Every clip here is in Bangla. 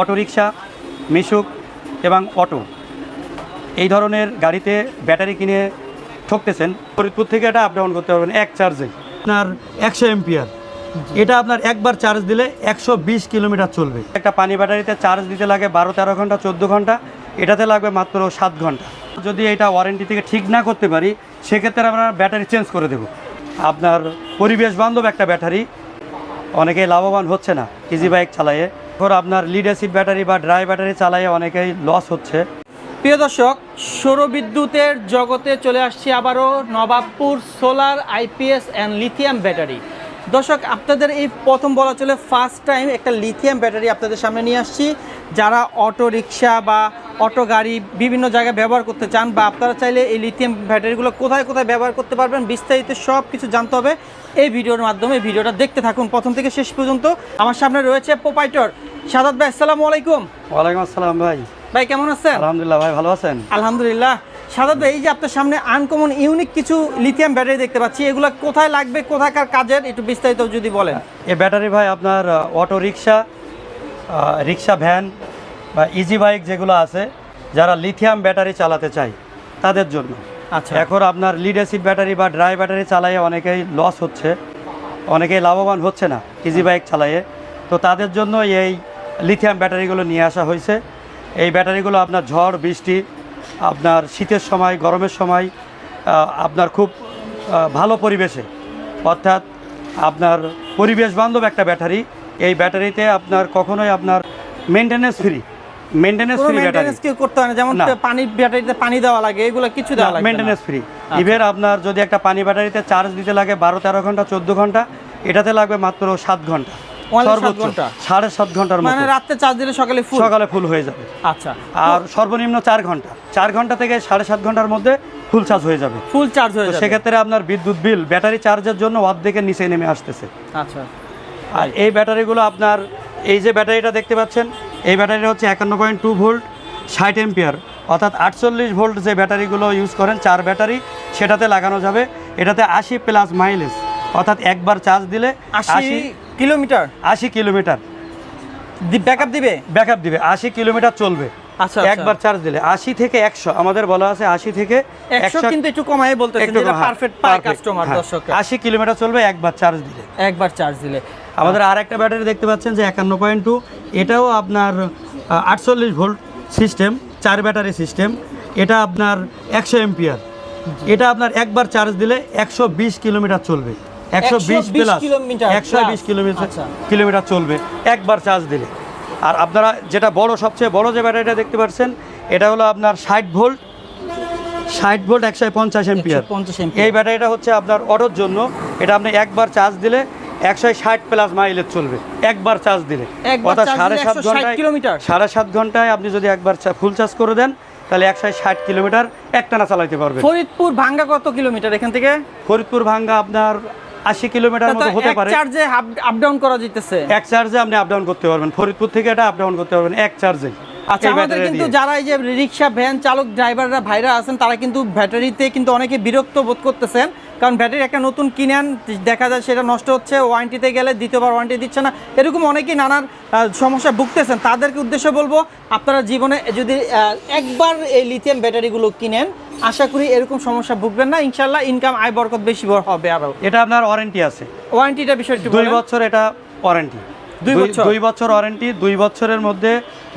অটোরিকশা মিশুক এবং অটো। এই ধরনের গাড়িতে ব্যাটারি কিনে ঠকতেছেন। ফরিদপুর থেকে এটা আপ ডাউন করতে পারবেন এক চার্জে আপনার একশো এমপিয়ার এটা আপনার একবার চার্জ দিলে একশো বিশ কিলোমিটার চলবে। একটা পানি ব্যাটারিতে চার্জ দিতে লাগে বারো তেরো ঘণ্টা চোদ্দ ঘণ্টা। এটাতে লাগবে মাত্র সাত ঘণ্টা। যদি এটা ওয়ারেন্টি থেকে ঠিক না করতে পারি সেক্ষেত্রে আমরা ব্যাটারি চেঞ্জ করে দেব। আপনার পরিবেশ বান্ধব একটা ব্যাটারি অনেকেই লাভবান হচ্ছে না ইজি বাইক চালায়ে। এরপর আপনার লিড অ্যাসিড ব্যাটারি বা ড্রাই ব্যাটারি চালায়ে অনেকেই লস হচ্ছে। প্রিয় দর্শক, সৌরবিদ্যুতের জগতে চলে আসছি আবারও Nawabpur solar IPS and lithium battery দর্শক, আপনাদের এই প্রথম বলা চলে ফার্স্ট টাইম একটা লিথিয়াম ব্যাটারি আপনাদের সামনে নিয়ে আসছি। যারা অটো রিক্সা বা অটো গাড়ি বিভিন্ন জায়গায় ব্যবহার করতে চান বা আপনারা চাইলে এই লিথিয়াম ব্যাটারিগুলো কোথায় কোথায় ব্যবহার করতে পারবেন, বিস্তারিত সব কিছু জানতে হবে। এই ভিডিওর মাধ্যমে ভিডিওটা দেখতে থাকুন প্রথম থেকে শেষ পর্যন্ত। আমার সামনে রয়েছে প্রোপাইটর সাদাত ভাই আসসালামু আলাইকুম। ওয়ালাইকুম আসসালাম ভাই। ভাই কেমন আছেন? আলহামদুলিল্লাহ ভাই ভালো আছেন? আলহামদুলিল্লাহ। সাদাত ভাই এই যে আপনার সামনে আনকমন ইউনিক কিছু লিথিয়াম ব্যাটারি দেখতে পাচ্ছি এগুলো কোথায় লাগবে কোথাকার কাজের? একটু বিস্তারিত যদি বলেন। এই ব্যাটারি ভাই আপনার অটো রিক্সা রিক্সা ভ্যান বা ইজি বাইক যেগুলো আছে যারা লিথিয়াম ব্যাটারি চালাতে চায় তাদের জন্য। আচ্ছা। এখন আপনার লিড অ্যাসিড ব্যাটারি বা ড্রাই ব্যাটারি চালায়ে অনেকেই লস হচ্ছে অনেকেই লাভবান হচ্ছে না ইজি বাইক চালায়ে তো তাদের জন্য এই লিথিয়াম ব্যাটারিগুলো নিয়ে আসা হয়েছে। এই ব্যাটারিগুলো আপনার ঝড় বৃষ্টি আপনার শীতের সময় গরমের সময় আপনার খুব ভালো পরিবেশে। অর্থাৎ আপনার পরিবেশ বান্ধব একটা ব্যাটারি এই ব্যাটারিতে আপনার কখনোই আপনার মেনটেনেন্স ফ্রি ফ্রি মেইনটেনেন্স কেউ করতে হয় না যেমন। পানি ব্যাটারিতে পানি দেওয়া লাগে এগুলো কিছু দেওয়া লাগে ফ্রি ইভেন আপনার যদি একটা পানি ব্যাটারিতে চার্জ দিতে লাগে বারো তেরো ঘণ্টা চোদ্দ ঘণ্টা এটাতে লাগবে মাত্র সাত ঘণ্টা? সাড়ে সাত ঘণ্টার মানে রাত্রে চার্জ দিলে সকালে ফুল সকালে ফুল হয়ে যাবে। আচ্ছা। আর সর্বনিম্ন চার ঘণ্টা। চার ঘণ্টা থেকে সাড়ে সাত ঘণ্টার মধ্যে ফুল চার্জ হয়ে যাবে। ফুল চার্জ হয়ে যাবে। সেক্ষেত্রে আপনার বিদ্যুৎ বিল ব্যাটারি চার্জের জন্য অর্ধেকের নিচে নেমে আসতেছে। আচ্ছা। আর এই ব্যাটারিগুলো আপনার এই যে ব্যাটারিটা দেখতে পাচ্ছেন এই ব্যাটারিটা হচ্ছে একান্ন পয়েন্ট টু ভোল্ট ষাট এম্পিয়ার অর্থাৎ আটচল্লিশ ভোল্ট যে ব্যাটারিগুলো ইউজ করেন চার ব্যাটারি সেটাতে লাগানো যাবে। এটাতে আশি প্লাস মাইলেজ অর্থাৎ একবার চার্জ দিলে আশি কিলোমিটার? আশি কিলোমিটার। ব্যাকআপ দিবে? ব্যাকআপ দিবে আশি কিলোমিটার চলবে। আচ্ছা একবার চার্জ দিলে আশি থেকে একশো আমাদের বলা আছে আশি থেকে একশো কিন্তু একটু যেটা হ্যাঁ, পারফেক্ট কাস্টমার। দর্শক আশি কিলোমিটার চলবে একবার চার্জ দিলে। একবার চার্জ দিলে। আমাদের আর একটা ব্যাটারি দেখতে পাচ্ছেন যে একান্ন পয়েন্ট টু। এটাও আপনার আটচল্লিশ ভোল্ট সিস্টেম চার ব্যাটারি সিস্টেম। এটা আপনার একশো এমপিয়ার এটা আপনার একবার চার্জ দিলে একশো বিশ কিলোমিটার চলবে। একশো বিশ প্লাস একশো বিশ কিলোমিটার আচ্ছা। কিলোমিটার চলবে একবার চার্জ দিলে। আর আপনারা যেটা বড় সবচেয়ে বড় যে ব্যাটারিটা দেখতে পাচ্ছেন এটা হলো আপনার ষাট ভোল্ট। ষাট ভোল্ট একশো পঞ্চাশ এমপিয়ার 150 ampere। এই ব্যাটারিটা হচ্ছে আপনার অটোর জন্য। এটা আপনি একবার চার্জ দিলে একশো ষাট প্লাস মাইলেজ চলবে। একবার চার্জ দিলে। একবার অর্থাৎ সাড়ে সাত 160 ঘন্টায় কিলোমিটার? সাড়ে সাত ঘন্টায় আপনি যদি একবার ফুল চার্জ করে দেন তাহলে একশো ষাট কিলোমিটার একটানা চালাতে পারবেন। ফরিদপুর ভাঙ্গা কত কিলোমিটার এখান থেকে? ফরিদপুর ভাঙ্গা আপনার আশি কিলোমিটার মতো হতে পারে। চার্জে আপ ডাউন করা যেতেছে। এক চার্জে আপনি আপ ডাউন করতে পারবেন। ফরিদপুর থেকে এটা আপ ডাউন করতে পারবেন এক চার্জে আচ্ছা আমাদের কিন্তু যারা এই যে রিক্সা ভ্যান চালক ড্রাইভাররা ভাইরা আছেন তারা কিন্তু ব্যাটারিতে কিন্তু অনেকে বিরক্ত বোধ করতেছেন। কারণ ব্যাটারি একটা নতুন কিনেন দেখা যায় সেটা নষ্ট হচ্ছে ওয়ারেন্টিতে গেলে দ্বিতীয়বার ওয়ারেন্টি দিচ্ছে না। এরকম অনেকেই নানান সমস্যা ভুগতেছেন। তাদেরকে উদ্দেশ্য বলব আপনারা জীবনে যদি একবার এই লিথিয়াম ব্যাটারিগুলো কিনেন আশা করি এরকম সমস্যা ভুগবেন না। ইনশাল্লাহ ইনকাম আয় বরকত বেশি হবে আরও এটা আপনার ওয়ারেন্টি আছে। ওয়ারেন্টিটা বিষয় একটু দুই বছর এটা ওয়ারেন্টি দুই বছর? দুই বছর ওয়ারেন্টি দুই বছরের মধ্যে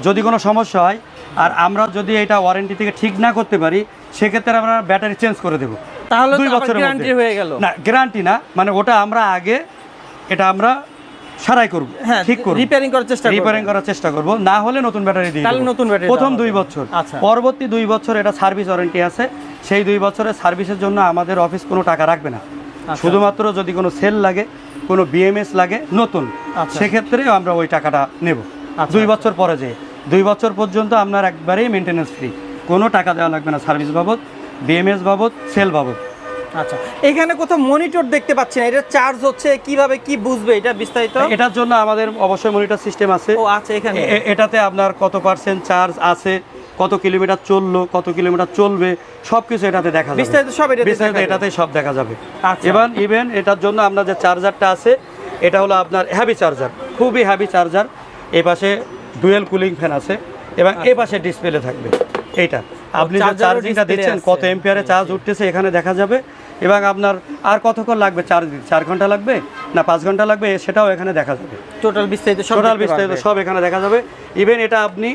যদি কোনো সমস্যা হয় আর আমরা যদি এটা ওয়ারেন্টি থেকে ঠিক না করতে পারি সেক্ষেত্রে আমরা ব্যাটারি চেঞ্জ করে দেবো। তাহলে দুই বছরের গ্যারান্টি হয়ে গেল। না গ্যারান্টি না মানে ওটা আমরা আগে এটা আমরা সারাই করব হ্যাঁ ঠিক করব। রিপেয়ারিং করার চেষ্টা করবেন। রিপেয়ারিং করার চেষ্টা করব না হলে নতুন ব্যাটারি দিয়ে তাহলে নতুন ব্যাটারি প্রথম দুই বছর। আচ্ছা। পরবর্তী দুই বছর এটা সার্ভিস ওয়ারেন্টি আছে। সেই দুই বছরের সার্ভিসের জন্য আমাদের অফিস কোনো টাকা রাখবে না। আচ্ছা। শুধুমাত্র যদি কোনো সেল লাগে কোনো বিএমএস লাগে নতুন আচ্ছা। সেক্ষেত্রে আমরা ওই টাকাটা নেব। আচ্ছা, দুই। বছর পরে যে দুই বছর পর্যন্ত আপনার একবারেই মেনটেন্যান্স ফ্রি কোনো টাকা দেওয়া লাগবে না সার্ভিস বাবদ বিএমএস বাবদ সেল বাবদ। আচ্ছা এখানে কোথাও মনিটর দেখতে পাচ্ছি না এটা চার্জ হচ্ছে কীভাবে কি বুঝবে এটা বিস্তারিত? এটার জন্য আমাদের অবশ্যই মনিটর সিস্টেম আছে। ও আছে এখানে। এ- এ- এটাতে আপনার কত পার্সেন্ট চার্জ আছে কত কিলোমিটার চলল কত কিলোমিটার চলবে সব কিছু এটাতে দেখা যাবে। বিস্তারিত সব বিস্তারিত দেখা যাবে। এটাতে সব দেখা যাবে। আচ্ছা। এবার ইভেন এটার জন্য আপনার যে চার্জারটা আছে এটা হলো আপনার হ্যাভি চার্জার খুবই হ্যাভি চার্জার এই পাশে ডুয়েল কুলিং ফ্যান আছে এবং এই পাশে ডিসপ্লে থাকবে। এইটা। আপনি যে চার্জিংটা দিচ্ছেন কত এম্পিয়ারে চার্জ উঠতেছে এখানে দেখা যাবে। এবং আপনার আর কতক্ষণ লাগবে চার্জ দিতে? চার ঘণ্টা লাগবে না পাঁচ ঘণ্টা লাগবে? সেটাও এখানে দেখা যাবে। টোটাল বিস্তারিত টোটাল বিস্তারিত সব এখানে দেখা যাবে। ইভেন এটা আপনি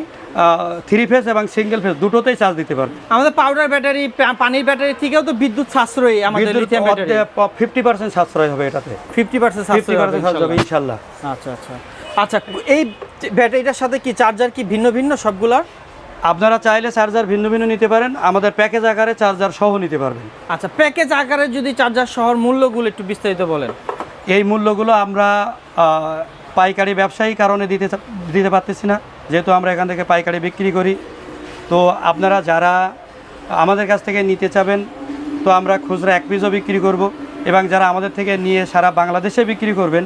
থ্রি ফেজ এবং সিঙ্গেল ফেজ দুটোতেই চার্জ দিতে পারবেন। আমাদের পাউডার ব্যাটারি পানির ব্যাটারি থেকেও তো বিদ্যুৎ সাশ্রয়ী আমাদের লিথিয়াম ব্যাটারি ফিফটি পার্সেন্ট সাশ্রয় হবে এটাতে। ফিফটি পার্সেন্ট ফিফটি সাশ্রয় হবে পার্সেন্ট সাশ্রয় হবে ইনশাল্লাহ। আচ্ছা আচ্ছা। আচ্ছা এই ব্যাটারিটার সাথে কি চার্জার কি ভিন্ন ভিন্ন সবগুলার? আপনারা চাইলে চার্জার ভিন্ন ভিন্ন নিতে পারেন আমাদের প্যাকেজ আকারে চার্জার সহ নিতে পারবেন। আচ্ছা প্যাকেজ আকারে যদি চার্জার শহর মূল্যগুলো একটু বিস্তারিত বলেন। এই মূল্যগুলো আমরা পাইকারি ব্যবসায়ী কারণে দিতে দিতে পারতেছি না যেহেতু আমরা এখান থেকে পাইকারি বিক্রি করি। তো আপনারা যারা আমাদের কাছ থেকে নিতে চাবেন তো আমরা খুচরা এক পিসও বিক্রি করব এবং যারা আমাদের থেকে নিয়ে সারা বাংলাদেশে বিক্রি করবেন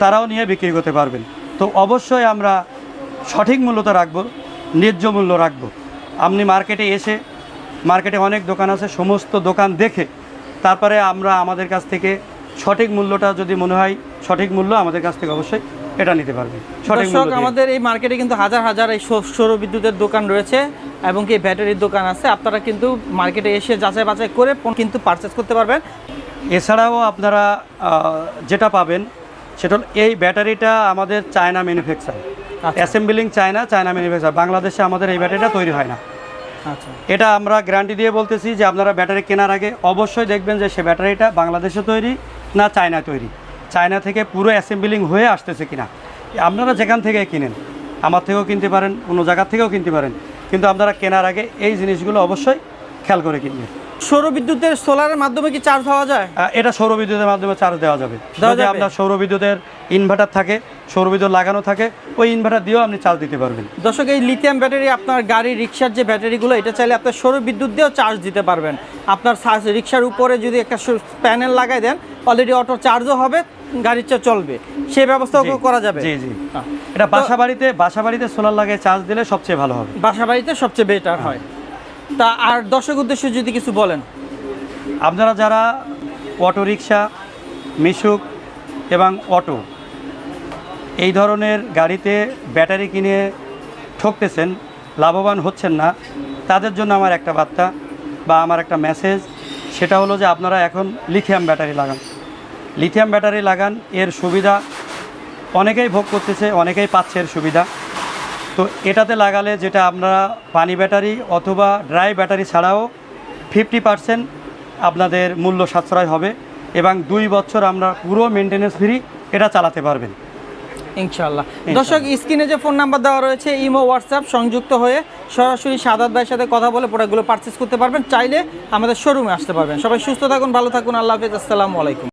তারাও নিয়ে বিক্রি করতে পারবেন। তো অবশ্যই আমরা সঠিক মূল্যটা রাখব ন্যায্য মূল্য রাখব। আপনি মার্কেটে এসে মার্কেটে অনেক দোকান আছে সমস্ত দোকান দেখে তারপরে আমরা আমাদের কাছ থেকে সঠিক মূল্যটা যদি মনে হয় সঠিক মূল্য আমাদের কাছ থেকে অবশ্যই এটা নিতে পারবেন সঠিক মূল্য আমাদের এই মার্কেটে কিন্তু হাজার হাজার এই সৌর বিদ্যুতের দোকান রয়েছে এবং কি ব্যাটারির দোকান আছে। আপনারা কিন্তু মার্কেটে এসে যাচাই বাছাই করে কিন্তু পারচেস করতে পারবেন। এছাড়াও আপনারা যেটা পাবেন সেটা এই ব্যাটারিটা আমাদের চায়না ম্যানুফ্যাকচার আচ্ছা। Assembling China China manufacture. বাংলাদেশে আমাদের এই ব্যাটারিটা তৈরি হয় না। আচ্ছা। এটা আমরা গ্যারান্টি দিয়ে বলতেছি যে আপনারা ব্যাটারি কেনার আগে অবশ্যই দেখবেন যে সে ব্যাটারিটা বাংলাদেশে তৈরি না চায়না তৈরি। চায়না থেকে পুরো অ্যাসেম্বলিং হয়ে আসতেছে কিনা। আপনারা যেখান থেকে কিনেন আমার থেকেও কিনতে পারেন অন্য জায়গার থেকেও কিনতে পারেন। কিন্তু আপনারা কেনার আগে এই জিনিসগুলো অবশ্যই খেয়াল করে কিনবেন। সৌর বিদ্যুতের সোলারের মাধ্যমে কি চার্জ হওয়া যায়? এটা সৌর বিদ্যুতের মাধ্যমে চার্জ দেওয়া যাবে। যদি আপনার সৌর বিদ্যুতের ইনভার্টার থাকে সৌরবিদ্যুৎ লাগানো থাকে ওই ইনভার্টার দিয়েও আপনি চার্জ দিতে পারবেন। দর্শক এই লিথিয়াম ব্যাটারি আপনার গাড়ি রিক্সার যে ব্যাটারিগুলো এটা চাইলে আপনার সৌর বিদ্যুৎ দিয়েও চার্জ দিতে পারবেন। আপনার রিক্সার উপরে যদি একটা প্যানেল লাগাই দেন অলরেডি অটো চার্জও হবে গাড়ির চলবে। সেই ব্যবস্থাও করা যাবে। জি জি। এটা বাসা বাড়িতে বাসা বাড়িতে সোলার লাগিয়ে চার্জ দিলে সবচেয়ে ভালো হবে। বাসা বাড়িতে সবচেয়ে বেটার হয়। তা আর দর্শক উদ্দেশ্যে যদি কিছু বলেন। আপনারা যারা অটো রিক্সা মিশুক এবং অটো এই ধরনের গাড়িতে ব্যাটারি কিনে ঠকতেছেন, লাভবান হচ্ছেন না, তাদের জন্য আমার একটা বার্তা বা আমার একটা মেসেজ সেটা হলো যে আপনারা এখন লিথিয়াম ব্যাটারি লাগান। লিথিয়াম ব্যাটারি লাগান, এর সুবিধা অনেকেই ভোগ করতেছে, অনেকেই পাচ্ছে এর সুবিধা। তো এটাতে লাগালে যেটা আপনারা পানি ব্যাটারি অথবা ড্রাই ব্যাটারি ছাড়াও ফিফটি পার্সেন্ট আপনাদের মূল্য সাশ্রয় হবে এবং দুই বছর আমরা পুরো মেনটেনেন্স ফ্রি এটা চালাতে পারবেন। ইনশাল্লাহ দর্শক স্ক্রিনে যে ফোন নাম্বার দেওয়া রয়েছে ইমো হোয়াটসঅ্যাপ সংযুক্ত হয়ে সরাসরি সাদাত ভাইয়ের সাথে কথা বলে প্রোডাক্টগুলো পারচেস করতে পারবেন। চাইলে আমাদের শোরুমে আসতে পারবেন। সবাই সুস্থ থাকুন ভালো থাকুন। আল্লাহ হাফিজ। আসসালামু আলাইকুম।